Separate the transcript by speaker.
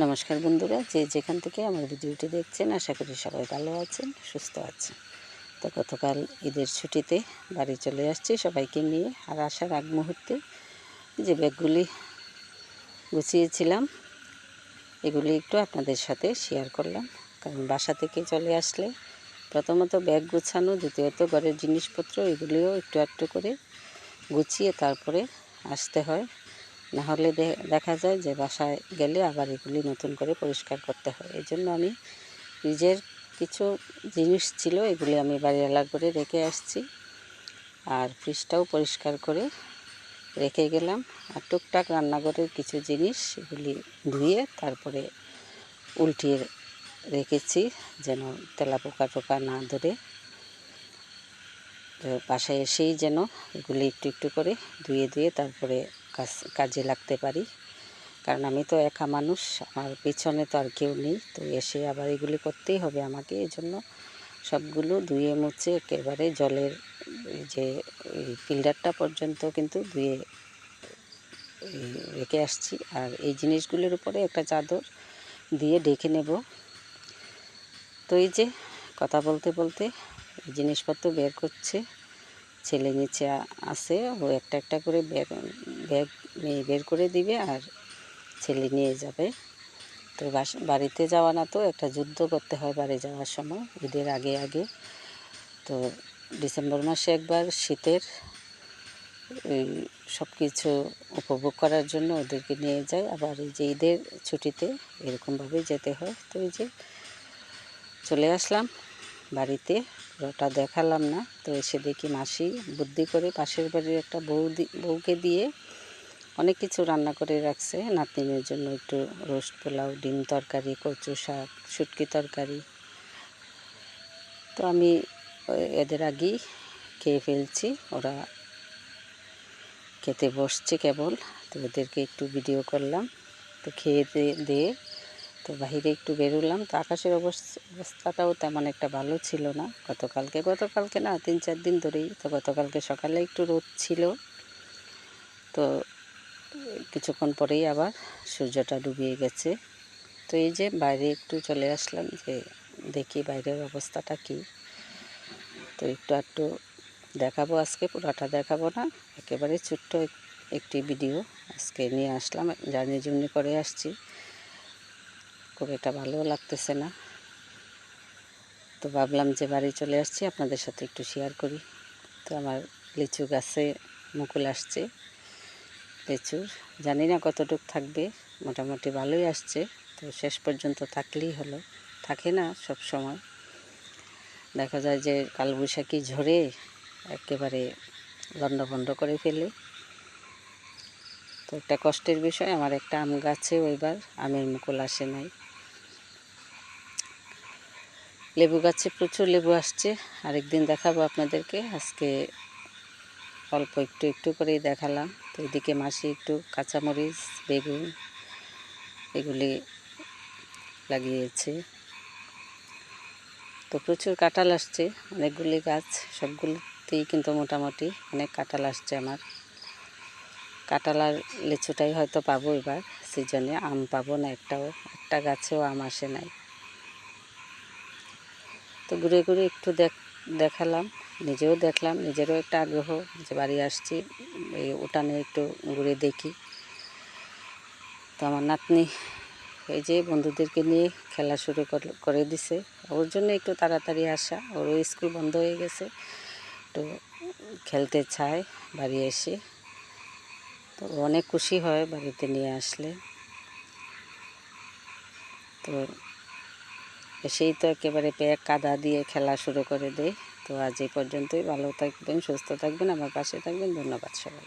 Speaker 1: নমস্কার বন্ধুরা, যে যেখান থেকে আমার ভিডিওটি দেখছেন, আশা করি সবাই ভালো আছেন, সুস্থ আছেন। তো গতকাল ঈদের ছুটিতে বাড়ি চলে আসছি সবাইকে নিয়ে, আর আসার আগ মুহূর্তে যে ব্যাগগুলি গুছিয়েছিলাম, এগুলি একটু আপনাদের সাথে শেয়ার করলাম। কারণ বাসা থেকে চলে আসলে প্রথমত ব্যাগ গুছানো, দ্বিতীয়ত ঘরের জিনিসপত্র, এগুলিও একটু একটু করে গুছিয়ে তারপরে আসতে হয়। না হলে দেখা যায় যে বাসায় গেলে আবার এগুলি নতুন করে পরিষ্কার করতে হয়। এই জন্য আমি নিজের কিছু জিনিস ছিল, এগুলি আমি বাড়িওয়ালা করে রেখে আসছি। আর ফ্রিজটাও পরিষ্কার করে রেখে গেলাম। আর টুকটাক রান্নাঘরের কিছু জিনিস এগুলি ধুয়ে তারপরে উল্টিয়ে রেখেছি, যেন তেলা পোকা টোকা না ধরে। বাসায় এসেই যেন এগুলি একটু একটু করে ধুয়ে ধুয়ে তারপরে কাজ লাগতে পারি। কারণ আমি তো একা মানুষ, আমার পিছনে তো আর কেউ নেই। তো এসে আবার এগুলি করতেই হবে আমাকে। এই জন্য সবগুলো ধুয়ে মুছে একেবারে জলের যে ফিল্টারটা পর্যন্ত কিন্তু ধুয়ে রেখে আসছি। আর এই জিনিসগুলির উপরে একটা চাদর দিয়ে ডেকে নেব। তো এই যে, কথা বলতে বলতে এই জিনিসপত্র বের করছে। ছেলে নিচে আছে, ও একটা একটা করে ব্যাগ ব্যাগ নিয়ে বের করে দিবে আর ছেলে নিয়ে যাবে। তো বাড়িতে যাওয়া না তো, একটা যুদ্ধ করতে হয় বাড়ি যাওয়ার সময়, ঈদের আগে আগে। তো ডিসেম্বর মাসে একবার শীতের সব কিছু উপভোগ করার জন্য ওদেরকে নিয়ে যায়। আবার এই যে ঈদের ছুটিতে এরকমভাবে যেতে হয়। তো এই যে চলে আসলাম বাড়িতে। ওটা দেখালাম না। তো এসে দেখি মাসি বুদ্ধি করে পাশের বাড়ির একটা বউ বউকে দিয়ে অনেক কিছু রান্না করে রাখছে। নাতনির জন্য একটু রোস্ট পোলাও, ডিম তরকারি, কচু শাক, শুটকি তরকারি। তো আমি এদের আগেই খেয়ে ফেলছি। ওরা খেতে বসছে কেবল। তো ওদেরকে একটু ভিডিও করলাম। তো খেয়ে দিয়ে তো বাহিরে একটু বেরোলাম। তো আকাশের অবস- অবস্থাটাও তেমন একটা ভালো ছিল না। গতকালকে গতকালকে না, তিন চার দিন ধরেই। তো গতকালকে সকালে একটু রোদ ছিল। তো কিছুক্ষণ পরেই আবার সূর্যটা ডুবিয়ে গেছে। তো এই যে বাইরে একটু চলে আসলাম যে দেখি বাইরের অবস্থাটা কি। তো একটু একটু দেখাবো আজকে, পুরোটা দেখাবো না। একেবারে ছোট্ট একটি ভিডিও আজকে নিয়ে আসলাম। জার্নি জুর্নি করে আসছি। খুব একটা ভালো লাগতেছে না। তো ভাবলাম যে বাড়ি চলে আসছি, আপনাদের সাথে একটু শেয়ার করি। তো আমার লিচু গাছে মুকুল আসছে। লিচুর জানি না কতটুক থাকবে, মোটামুটি ভালোই আসছে। তো শেষ পর্যন্ত থাকলেই হলো। থাকে না সব সময়। দেখা যায় যে কালবৈশাখী ঝরে একেবারে লণ্ডভণ্ড করে ফেলে। তো একটা কষ্টের বিষয়, আমার একটা আম গাছে ওইবার আমের মুকুল আসে নাই। লেবু গাছে প্রচুর লেবু আসছে। আরেকদিন দেখাবো আপনাদেরকে। আজকে অল্প একটু একটু করেই দেখালাম। তো এদিকে মাসি একটু কাঁচামরিচ, বেগুন এগুলি লাগিয়েছে। তো প্রচুর কাঁঠাল আসছে, অনেকগুলি গাছ, সবগুলিতেই কিন্তু মোটামুটি অনেক কাঁঠাল আসছে আমার। কাঁঠাল আর লিচুটাই হয়তো পাবো এবার, সিজনে আম পাবো না একটাও, একটা গাছেও আম আসে নাই। তো ঘুরে ঘুরে একটু দেখ, দেখালাম, নিজেও দেখলাম, নিজেরও একটা আগ্রহ যে বাড়ি আসছি, এই উঠানে একটু ঘুরে দেখি। তো আমার নাতনি এই যে বন্ধুদেরকে নিয়ে খেলা শুরু করে দিছে। ওর জন্য একটু তাড়াতাড়ি আসা, ওরও স্কুল বন্ধ হয়ে গেছে, তো খেলতে চায়, বাড়ি এসে। তো অনেক খুশি হয় বাড়িতে নিয়ে আসলে। তো এসেই তো একেবারে প্যাক কাদা দিয়ে খেলা শুরু করে দেয় তো আজ এই পর্যন্তই। ভালো থাকবেন, সুস্থ থাকবেন, আমার পাশে থাকবেন। ধন্যবাদ সবাই